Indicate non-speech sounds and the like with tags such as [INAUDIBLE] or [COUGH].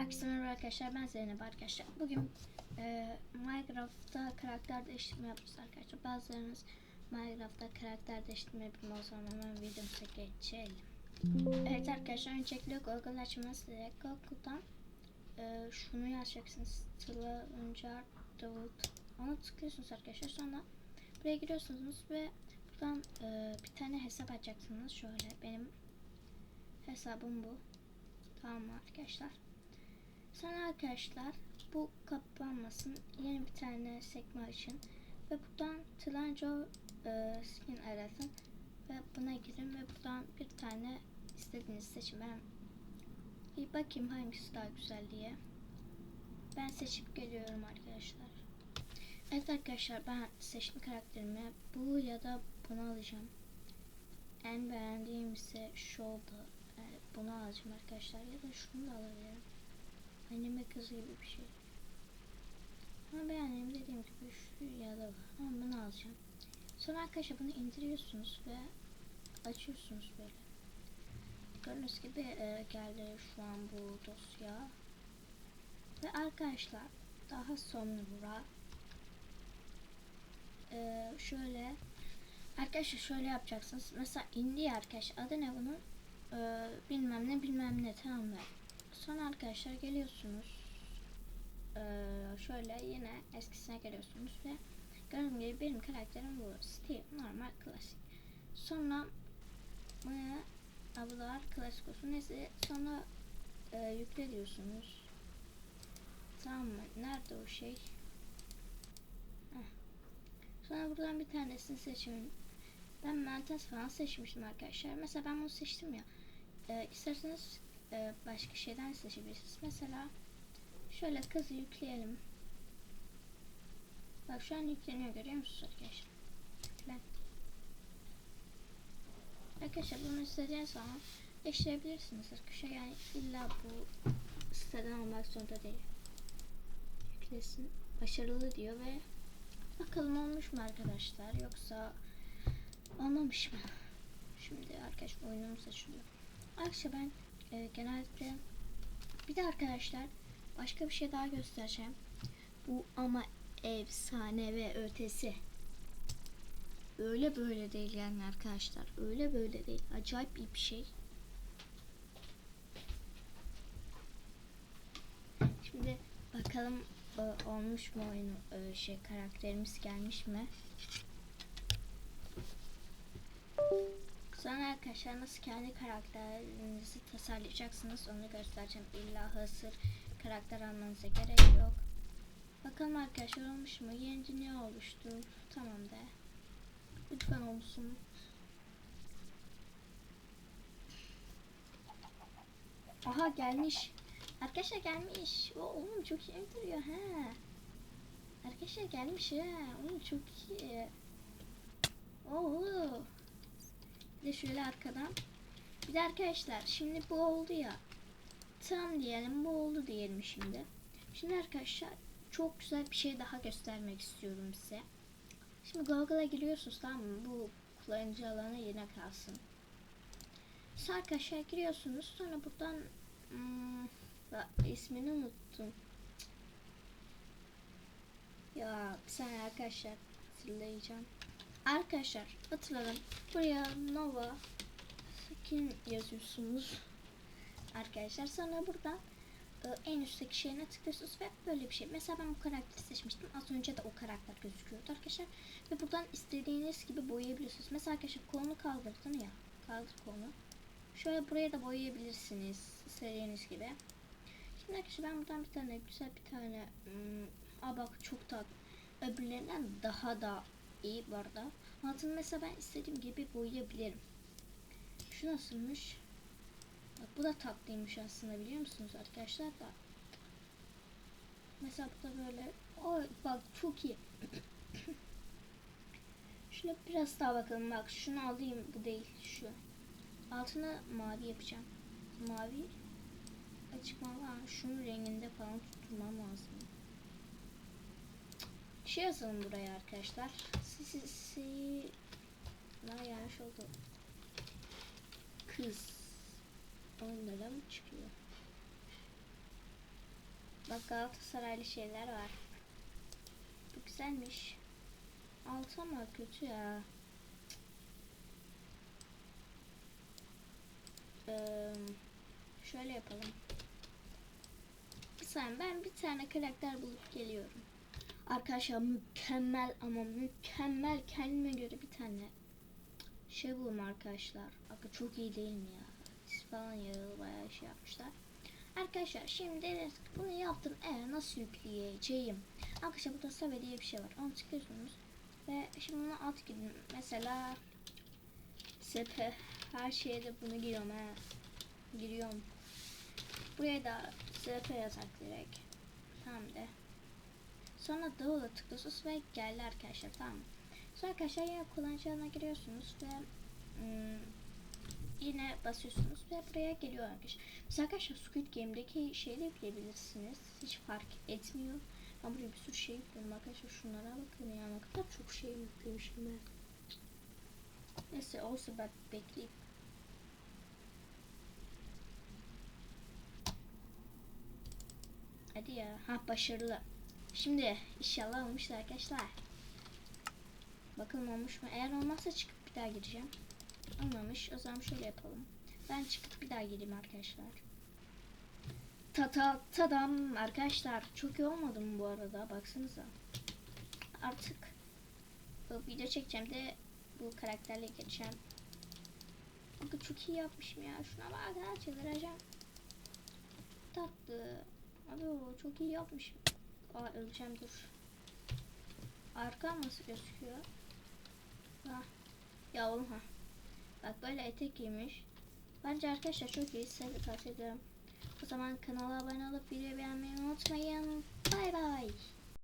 Herkese merhaba arkadaşlar ben Zeynep arkadaşlar. Bugün e, Minecraft'ta karakter değiştirme yapacağız arkadaşlar. Bazılarınız Minecraft'ta karakter değiştirme bilmiyor o zaman hemen videomuza geçelim. Evet arkadaşlar öncelikle Google açmanız gerek. Google'dan e, şunu yazacaksınız. Sıla Öncer Davut. Ona tıklıyorsunuz arkadaşlar. Sonra buraya giriyorsunuz ve buradan e, bir tane hesap açacaksınız. Şöyle benim hesabım bu. Tamam arkadaşlar. Sonra arkadaşlar bu kapanmasın. Yeni bir tane sekme açın. Ve buradan Tlanco e, skin aratın. Ve buna girin ve buradan bir tane istediğiniz seçin. Ben bir bakayım hangisi daha güzel diye. Ben seçip geliyorum arkadaşlar. Evet arkadaşlar ben seçtim karakterimi. Bu ya da bunu alacağım. En beğendiğim ise şu oldu. Yani bunu alacağım arkadaşlar ya da şunu da alabilirim. Anime kızı gibi bir şey. Ama beğendiğim dediğim gibi şu ya da bu. Ama bunu alacağım. Sonra arkadaşlar bunu indiriyorsunuz ve açıyorsunuz böyle. Gördüğünüz gibi e, geldi şu an bu dosya. Ve arkadaşlar daha sonra e, şöyle arkadaşlar şöyle yapacaksınız. Mesela indi ya arkadaşlar adı ne bunun? E, bilmem ne bilmem ne tamam mı? Sonra arkadaşlar geliyorsunuz. Ee, şöyle yine eskisine geliyorsunuz ve gördüğünüz gibi benim karakterim bu. Steve normal klasik. Sonra buraya ablalar klasik olsun. Neyse sonra e, yükle diyorsunuz. Tamam mı? Nerede o şey? Sonra buradan bir tanesini seçin. Ben Mentes falan seçmiştim arkadaşlar. Mesela ben bunu seçtim ya. E, isterseniz e, başka şeyden seçebilirsiniz. Mesela şöyle kızı yükleyelim. Bak şu an yükleniyor görüyor musunuz arkadaşlar? Yüklen. Arkadaşlar bunu istediğiniz zaman değiştirebilirsiniz arkadaşlar. Yani illa bu siteden olmak zorunda değil. Yüklesin. Başarılı diyor ve bakalım olmuş mu arkadaşlar yoksa olmamış mı? Şimdi arkadaşlar oyunum seçiliyor. Arkadaşlar ben e, genellikle bir de arkadaşlar başka bir şey daha göstereceğim. Bu ama efsane ve ötesi. Öyle böyle değil yani arkadaşlar. Öyle böyle değil. Acayip bir şey. Şimdi bakalım e, olmuş mu oyunu e, şey karakterimiz gelmiş mi? Sonra arkadaşlar nasıl kendi karakterinizi tasarlayacaksınız onu göstereceğim. İlla hasır karakter almanıza gerek yok. Bakalım arkadaşlar olmuş mu? Yeni dünya oluştu. Tamam de. Lütfen olsun. Aha gelmiş. Arkadaşlar gelmiş. O oğlum çok iyi duruyor ha. Arkadaşlar gelmiş ha. Oğlum çok iyi. Oo. De şöyle arkadan. Bir de arkadaşlar şimdi bu oldu ya. Tam diyelim bu oldu diyelim şimdi. Şimdi arkadaşlar çok güzel bir şey daha göstermek istiyorum size. Şimdi Google'a giriyorsunuz tamam mı? Bu kullanıcı alanı yine kalsın. Siz arkadaşlar giriyorsunuz sonra buradan hmm, ismini unuttum. Ya bir saniye arkadaşlar hatırlayacağım. Arkadaşlar hatırladım. Buraya Nova skin yazıyorsunuz. Arkadaşlar sonra buradan e, en üstteki şeyine tıklıyorsunuz ve böyle bir şey. Mesela ben bu karakteri seçmiştim. Az önce de o karakter gözüküyordu arkadaşlar. Ve buradan istediğiniz gibi boyayabiliyorsunuz. Mesela arkadaşlar kolunu kaldırdın ya. Kaldır kolunu. Şöyle buraya da boyayabilirsiniz. İstediğiniz gibi. Şimdi arkadaşlar ben buradan bir tane güzel bir tane hmm, aa bak çok tatlı. Öbürlerinden daha da iyi bu arada. Altını mesela ben istediğim gibi boyayabilirim. Şu nasılmış? Bak bu da tatlıymış aslında biliyor musunuz arkadaşlar da. Mesela bu da böyle. Oy bak çok iyi. [COUGHS] Şuna biraz daha bakalım bak şunu alayım bu değil şu. Altına mavi yapacağım. Mavi açık mavi şunun renginde falan tutturmam lazım. Şey yazalım buraya arkadaşlar. Si si si. Daha yanlış oldu. Kız. Onlara mı çıkıyor? Bak Galatasaraylı şeyler var. Bu güzelmiş. Altı ama kötü ya. Ee, şöyle yapalım. Bir saniye ben bir tane karakter bulup geliyorum. Arkadaşlar mükemmel ama mükemmel kendime göre bir tane şey buldum arkadaşlar. Bakın çok iyi değil mi ya? Siz falan yaralı bayağı şey yapmışlar. Arkadaşlar şimdi bunu yaptım. E nasıl yükleyeceğim? Arkadaşlar burada Save diye bir şey var. Onu tıklıyorsunuz. Ve şimdi buna alt gidin. Mesela Sepe her şeye de bunu giriyorum ha. Giriyorum. Buraya da SP yazak direkt. Tamam de. Sonra Download'a tıklıyorsunuz ve geldi arkadaşlar tamam mı? Sonra arkadaşlar yine kullanıcı alanına giriyorsunuz ve ım, yine basıyorsunuz ve buraya geliyor arkadaşlar. Mesela arkadaşlar Squid Game'deki şeyi de yükleyebilirsiniz. Hiç fark etmiyor. Ben buraya bir sürü şey yükledim arkadaşlar. Şunlara bakın ya ne kadar çok şey yüklemişim ben. Neyse olsa ben bekleyeyim. Hadi ya. Ha başarılı. Şimdi inşallah olmuştur arkadaşlar. Bakalım olmuş mu? Eğer olmazsa çıkıp bir daha gireceğim. Olmamış. O zaman şöyle yapalım. Ben çıkıp bir daha gireyim arkadaşlar. Ta ta tadam arkadaşlar. Çok iyi olmadı mı bu arada? Baksanıza. Artık bu video çekeceğim de bu karakterle geçeceğim. Bakın çok iyi yapmışım ya. Şuna bak ha çevireceğim. Tatlı. Abi çok iyi yapmışım. Aa öleceğim dur. Arkam nasıl gözüküyor? Ha. Ya oğlum ha. Bak böyle etek giymiş. Bence arkadaşlar çok iyi. Size tavsiye ederim. O zaman kanala abone olup videoyu beğenmeyi unutmayın.